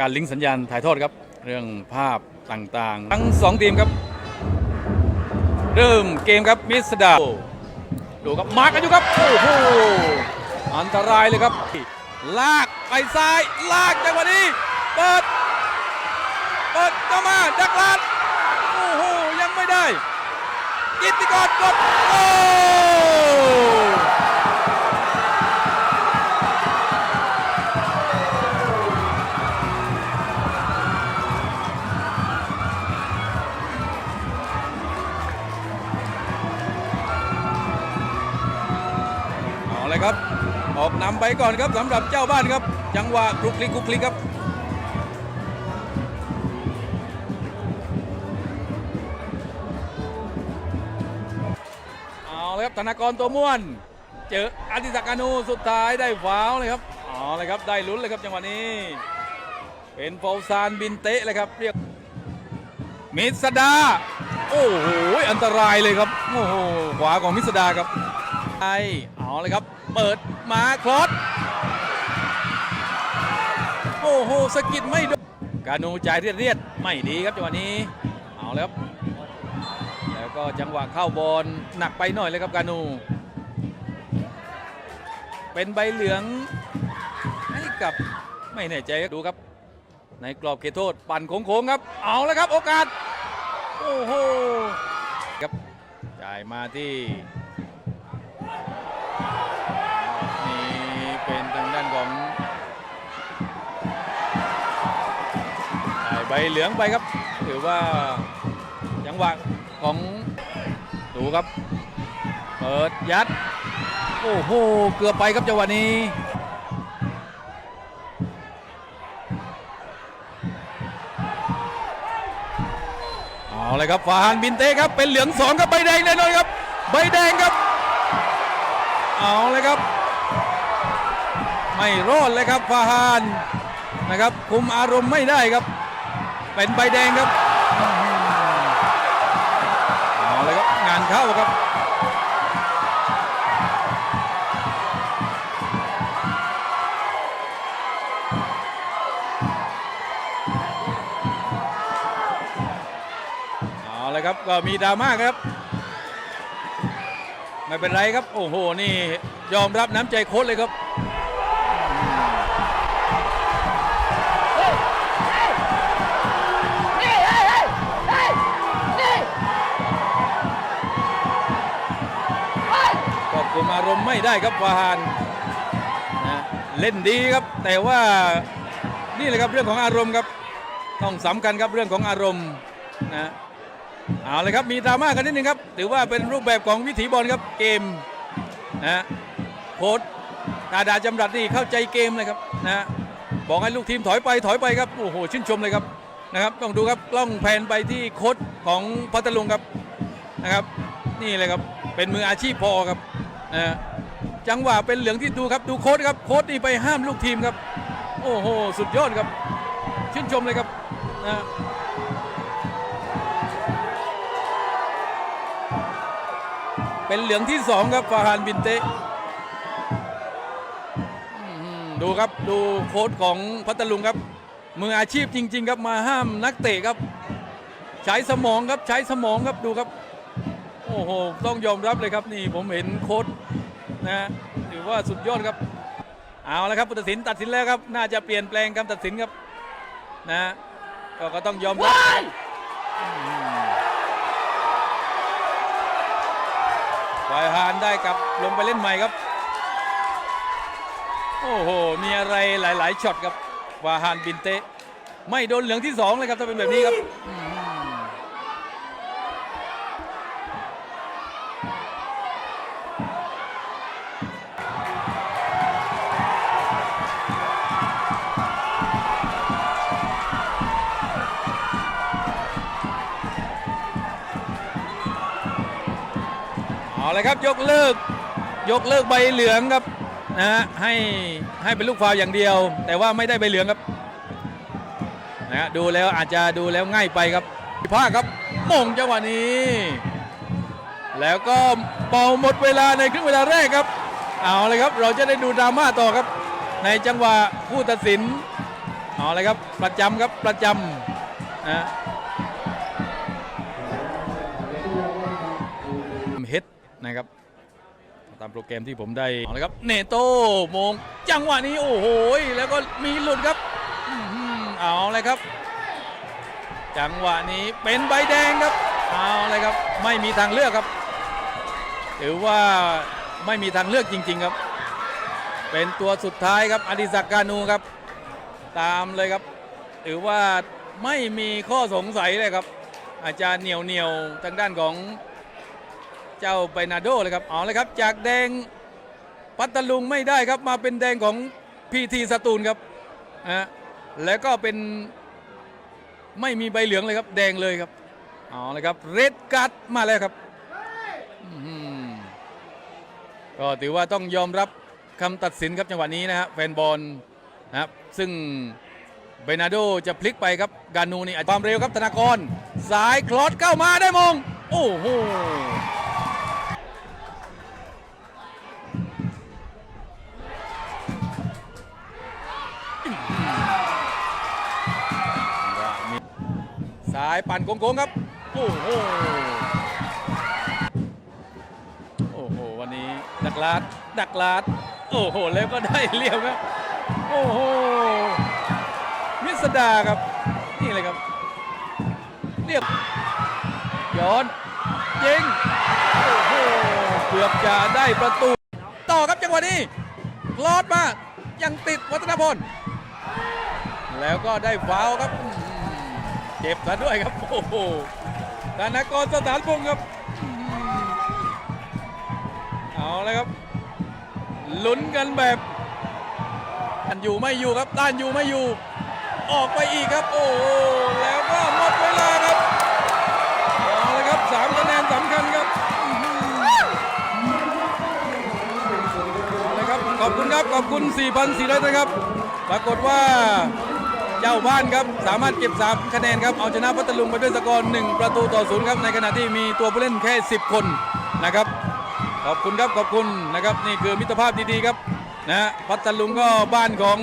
การลิงก์สัญญาณถ่ายทอดครับ เรื่องภาพต่างๆ ทั้งสองทีมครับ เริ่มเกมครับมิสดาดูครับมาร์กกันอยู่ครับ โอ้โหอันตรายเลยครับ ลากไปซ้าย ลากจังหวะนี้ เปิด เปิดเข้ามาดักลาดโอ้โห ยังไม่ได้ กิติกรกดโอ้ ครับ ออกนำไปก่อนครับสำหรับเจ้าบ้านครับ จังหวะคลุกคลิกคลุกคลิกครับเอาเลยครับธนากรตัวม่วน เจออธิศักดิ์อนุสุดท้ายได้ฟาวเลยครับเอาเลยครับได้ลุ้นเลยครับจังหวะนี้ เป็นโฟซานบินเตะเลยครับเรียกมิสดา โอ้โห อันตรายเลยครับ โอ้โห ขวาของมิสดาครับไอเอาเลยครับ เปิดมาคลอสโอ้โหสกิดไม่โดนกานูจ่ายเรียดๆไม่ดีครับจังหวะนี้เอาเลยครับแล้วก็จังหวะเข้าบอลหนักไปหน่อยเลยครับกานูเป็นใบเหลืองให้กับไม่แน่ใจดูครับ ในกรอบเขตโทษปั่นโค้งๆครับ เอาแล้วครับโอกาส โอ้โหครับจ่ายมาที่ เป็นทางด้านของใบเหลืองไปครับ ถือว่าจังหวะของดูครับ เปิดยัด โอ้โห เกือบไปครับจังหวะนี้เอาเลยครับฟาฮานบินเต้ครับเป็นเหลืองสองครับใบแดงแน่นอนครับ ใบแดงครับ เอาเลยครับ ไม่รอดเลยครับฟาฮานนะครับคุมอารมณ์ไม่ได้ครับ เป็นใบแดงครับอ๋อเอาเลยครับงานเข้าครับเอาเลยครับก็มีดราม่าครับไม่เป็นไรครับ โอ้โห นี่ยอมรับน้ำใจโค้ชเลยครับ ไม่ได้ครับฟาฮานนะเล่นดีครับ แต่ว่านี่แหละครับเรื่องของอารมณ์ครับ ต้องสำคัญครับเรื่องของอารมณ์นะเอาเลยครับมีดราม่ากันนิดนึงครับ ถือว่าเป็นรูปแบบของวิถีบอลครับเกมนะโค้ชดาดาจำรัดนี่เข้าใจเกมเลยครับนะบอกให้ลูกทีมถอยไปถอยไปครับโอ้โหชื่นชมเลยครับนะครับ ต้องดูครับกล้องแพนไปที่โค้ชของพัทลุงครับนะครับ นี่เลยครับเป็นมืออาชีพพอครับนะ จังหวะเป็นเหลืองที่ดูครับดูโค้ดครับโค้ดนี่ไปห้ามลูกทีมครับ โอ้โหสุดยอดครับ ชื่นชมเลยครับนะเป็นเหลืองที่สองครับฟาฮานบินเตะดูครับดูโค้ดของพัทลุงครับ มืออาชีพจริง ๆ ครับมาห้ามนักเตะครับ ใช้สมองครับใช้สมองครับดูครับ โอ้โหต้องยอมรับเลยครับนี่ผมเห็นโค้ด นะฮะถือว่าสุดยอดครับ เอาละครับผู้ตัดสินตัดสินแล้วครับ น่าจะเปลี่ยนแปลงคำตัดสินครับนะฮะก็ก็ต้องยอมรับว้ายฝ่ายฮานได้กลับลงไปเล่นใหม่ครับ โอ้โห มีอะไรหลาย ๆช็อตครับวาฮานบินเตะ ไม่โดนเหลืองที่สองเลยครับถ้าเป็นแบบนี้ครับ เอาเลยครับยกเลิก ยกเลิกใบเหลืองครับนะฮะให้ให้เป็นลูกฟาวอย่างเดียว แต่ว่าไม่ได้ใบเหลืองครับนะฮะดูแล้วอาจจะดูแล้วง่ายไปครับพลาดครับมงจังหวะนี้ แล้วก็เป่าหมดเวลาในครึ่งเวลาแรกครับ เอาเลยครับเราจะได้ดูดราม่าต่อครับ ในจังหวะผู้ตัดสินเอาเลยครับประจำครับประจำนะ นะครับ ตามโปรแกรมที่ผมได้เอาเลยครับ เนโต้โมงจังหวะนี้โอ้โหแล้วก็มีหลุดครับเอาเลยครับ จังหวะนี้เป็นใบแดงครับ เอาเลยครับ ไม่มีทางเลือกครับถือว่าไม่มีทางเลือกจริง ๆครับ เป็นตัวสุดท้ายครับอดิศักกานูครับ ตามเลยครับถือว่าไม่มีข้อสงสัยเลยครับ อาจารย์เหนียวเหนียวทางด้านของ เจ้าไบนาโดเลยครับเอาเลยครับ จากแดงพัทลุงไม่ได้ครับมาเป็นแดงของพีทีสตูลครับนะแล้วก็เป็นไม่มีใบเหลืองเลยครับ แดงเลยครับเอาเลยครับเรดการ์ดมาแล้วครับอือหือก็ถือว่าต้องยอมรับคำตัดสินครับจังหวะนี้นะฮะแฟนบอลนะครับซึ่งเบนาโดจะพลิกไปครับกานูนี่ความเร็วครับธนากร สายคลอสเข้ามาได้มง โอ้โหายปั่นโค้งๆครับโอ้โหโอ้โหวันนี้ดักลาดดักลาดโอ้โหแล้วก็ได้เลี้ยวครับโอ้โหมิสดาครับนี่เลยครับเรียบย้อนยิงโอ้โหเกือบจะได้ประตู ต่อครับจังหวะนี้ลอดมายังติดวัฒนพลแล้วก็ได้ฟาวครับ เจ็บซะด้วยครับ โอ้โหธนากรสถานพงศ์ครับ เอาเลยครับ ลุ้นกันแบบต้านอยู่ไม่อยู่ครับต้านอยู่ไม่อยู่ ออกไปอีกครับ โอ้โหแล้วก็หมดเวลาครับ เอาเลยครับสามคะแนนสำคัญครับอื้อหือเอาเลยครับ ขอบคุณครับ ขอบคุณ4,400นะครับ ปรากฏว่า เจ้าบ้านครับสามารถเก็บ 3 คะแนนครับเอาชนะพัทลุงไปด้วยสกอร์1ประตูต่อศูนย์ครับในขณะที่มีตัวผู้เล่นแค่ 10 คนนะครับ ขอบคุณครับขอบคุณนะครับนี่คือมิตรภาพดีๆครับนะฮะพัทลุงก็บ้านของ